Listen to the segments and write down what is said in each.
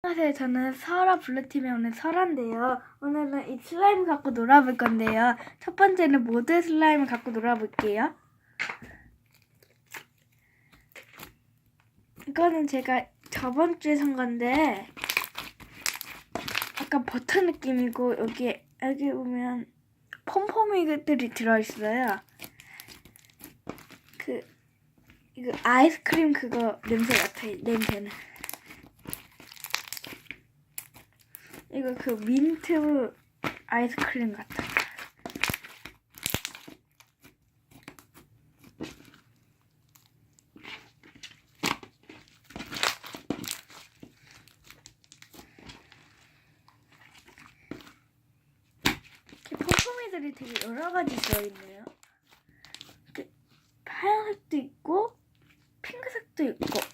안녕하세요. 저는 설아 블루팀의 오늘 설아인데요. 오늘은 이 슬라임 갖고 놀아볼 건데요. 첫 번째는 모드 슬라임을 갖고 놀아볼게요. 이거는 제가 저번 주에 산 건데 약간 버터 느낌이고 여기 여기 보면 폼폼이들이 들어있어요. 그 이거 아이스크림 그거 냄새 같아요. 냄새는. 이거 그 민트 아이스크림 같아. 이렇게 폼폼이들이 되게 여러 가지 들어있네요. 하얀색도 있고 핑크색도 있고.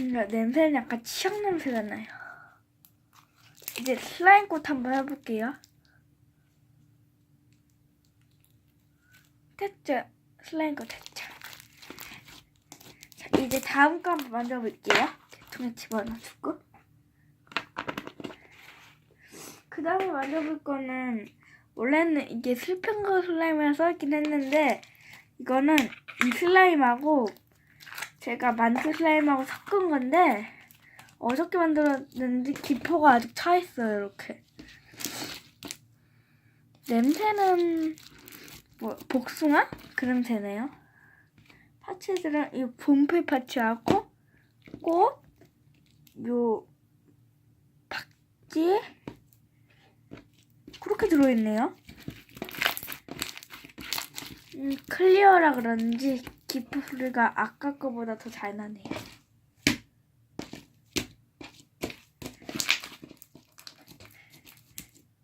뭔가 냄새는 약간 치약 냄새가 나요. 이제 슬라임 꽃 한번 해볼게요. 됐죠? 슬라임 꽃 됐죠? 자, 이제 다음 거 한번 만들어볼게요. 통에 집어넣어주고. 그 다음에 만들어볼 거는 원래는 이게 슬픈 거 슬라임이라 써있긴 했는데 이거는 이 슬라임하고 제가 만두 슬라임하고 섞은 건데 어저께 만들었는데 기포가 아직 차 있어요 이렇게. 냄새는 뭐 복숭아? 그런 냄새네요. 파츠들은 이 분필 파츠하고 꽃, 요 박지 그렇게 들어있네요. 음, 클리어라 그런지 기포 소리가 아까 거보다 더 잘 나네요.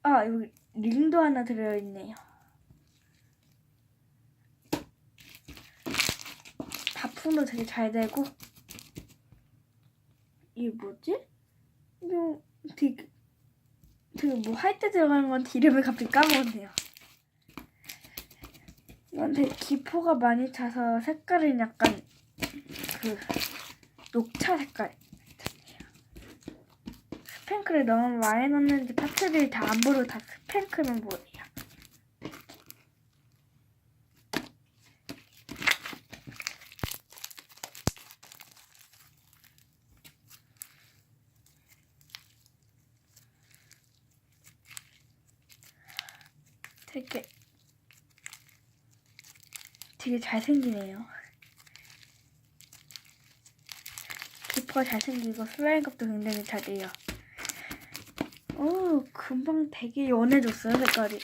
아, 여기 링도 하나 들어있네요. 바풍도 되게 잘 되고 이게 뭐지? 이거 되게 되게 뭐 할 때 들어가는 건 이름을 갑자기 까먹었네요. 되게 기포가 많이 차서 색깔은 약간 그 녹차 색깔. 스팽크를 너무 많이 넣는지 파츠들이 다 안 보이고 다 스팽크만 보여요. 되게 되게 잘생기네요. 기포가 잘생기고 슬라임값도 굉장히 잘 돼요. 오, 금방 되게 연해졌어요, 색깔이.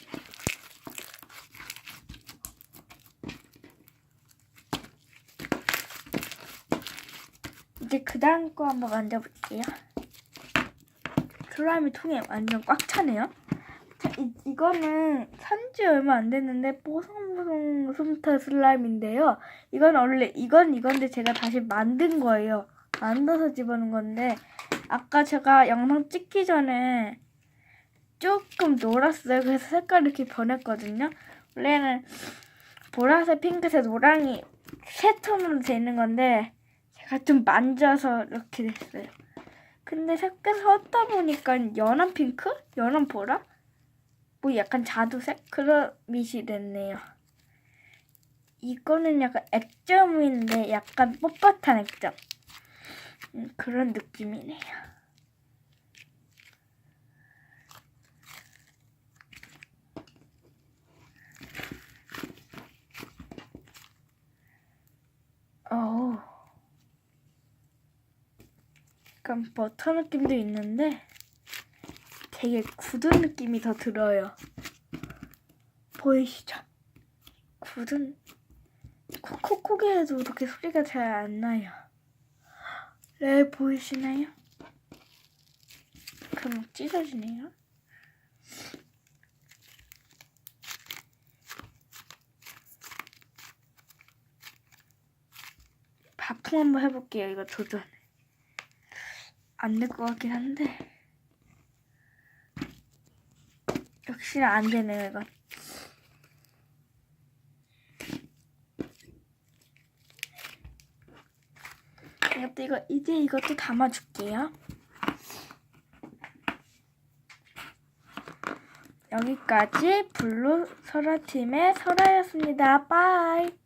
이제 그 다음 거 한번 만져볼게요. 슬라임이 통에 완전 꽉 차네요. 이거는 산지 얼마 안 됐는데 뽀송뽀송 솜털 슬라임인데요. 이건 원래 이건 이건데 제가 다시 만든 거예요. 만들어서 집어넣은 건데 아까 제가 영상 찍기 전에 조금 놀았어요. 그래서 색깔이 이렇게 변했거든요. 원래는 보라색, 핑크색, 노랑이 세 톤으로 돼 있는 건데 제가 좀 만져서 이렇게 됐어요. 근데 색깔 섞다 보니까 연한 핑크? 연한 보라? 뭐 약간 자두색? 그런 밑이 됐네요. 이거는 약간 액점인데 약간 뻣뻣한 액점. 음, 그런 느낌이네요. 어우. 약간 버터 느낌도 있는데 되게 굳은 느낌이 더 들어요. 보이시죠? 굳은 콕콕콕해도 이렇게 소리가 잘 안 나요. 네, 보이시나요? 그럼 찢어지네요. 바풍 한번 해볼게요. 이거 도전. 안 될 것 같긴 한데. 역시나 안 되네요, 이건. 이것도 이거 이제 이것도 담아줄게요. 여기까지 블루 설아 팀의 설아였습니다. 빠이.